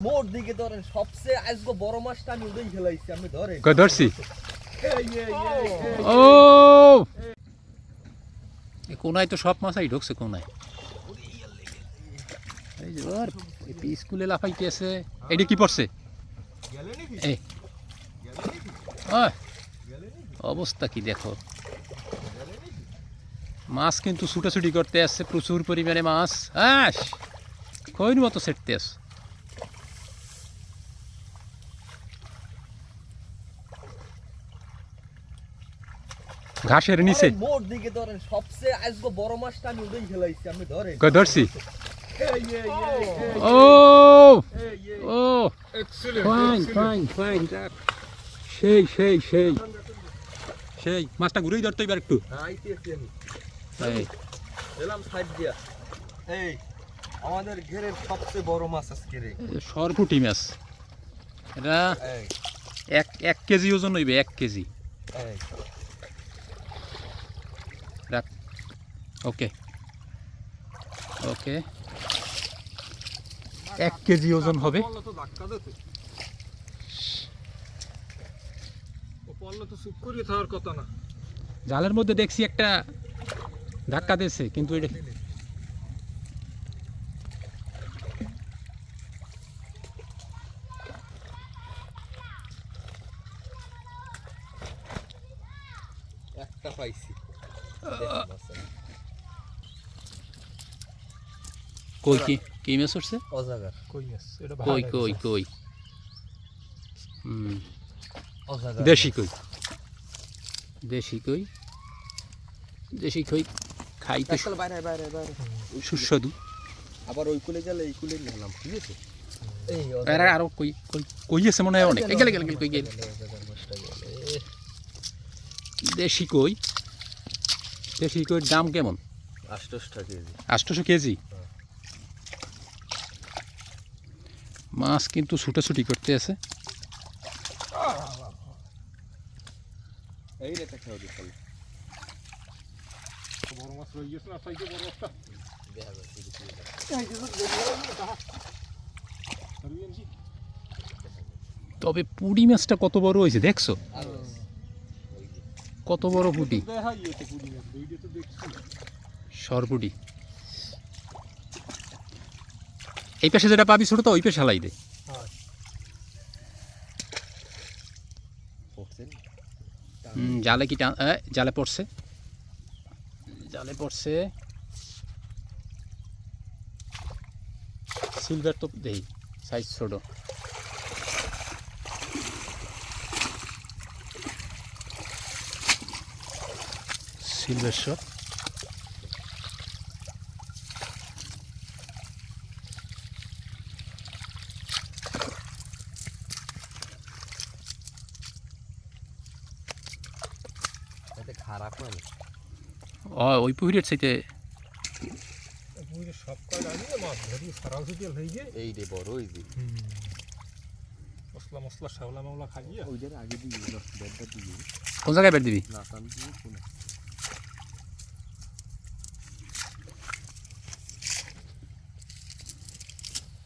মোর দিকে ধরেন সবচেয়ে আজকে বড় মাছটা আমি খেলাইছি আমি কই ধরছি? এই, এই, এই, এই। ও! এ কোনায় তো সব মাছাই ঢুকছে কোনায়। এই যে ওর এই স্কুলে লাফাইতে আছে। কি পড়ছে? এই? অবস্থা কি দেখো। মাছ কিন্তু ছুটাছুটি করতে আসছে প্রচুর পরিমাণে মাছ। আস! কইর মতো সেটতে আস ঘাসের নিচে। মোর দিকে ধরেন সবচেয়ে আজকে বড় মাছটা আমি খেলাইছি আমি কই ধরছি? ও। ও! ফাইন ফাইন ফাইন সেই সেই সেই। সেই মাছটা ঘুরেই ধরতে এবার একটু। হ্যাঁ, আইতেছি আমি। এই, এলাম সাইড দিয়া। এই, আমাদের ঘেরের সবচেয়ে বড় মাছ আজকে রে। সরপুটি মাছ। এটা এক এক কেজি ওজন হইবে এক কেজি। এই। রাখ ওকে ওকে এক কেজি ওজন হবে। জালের মধ্যে দেখছি একটা ধাক্কা দিয়েছে কিন্তু এটা একটা পাইছি। কই কি কি মাছ উঠছে? অজাগার। কই মাছ এটা কই কই কই? হুম। অজাগার। দেশি কই? দেশি কই? দেশি কই খাইতে আসলে বাইরে বাইরে বাইরে। সুস্বাদু। আবার ওই কুলে গেলে এই কুলে নিলাম ঠিক আছে? এই আর আরও কই কই কই আছে মনে হয় অনেক। গেলে গেলে কই গেলে। দেশি কই? দেশি কইর দাম কেমন? আষ্টশটা কেজি। আটশোশো কেজি? মাছ কিন্তু ছুটাছুটি করতে আছে। তবে পুঁটি মাছটা কত বড় হয়েছে দেখছ? কত বড় পুঁটি? সরপুটি। এই পাশে যেটা পাবি ছোট তো ওই পাশে হালাই দে। পড়ছেন জালে কি জালে পড়ছে। জালে পড়ছে। সিলভার তো দেই সাইজ ছোট। এটা খারাপ মানে ওই পুকুরের চাইতে? পুরি সব কাজ আনিয়ে মাছ ধরি সারাও যদি হয়ে গিয়ে। এই রে বড় ওই যে। মশলা মশলা শ্যাওলা মাওলা খাইয়ে। ওই যে আগে দিয়ে বেডটা দিয়ে কোন জায়গায় বের দিবি? কোনে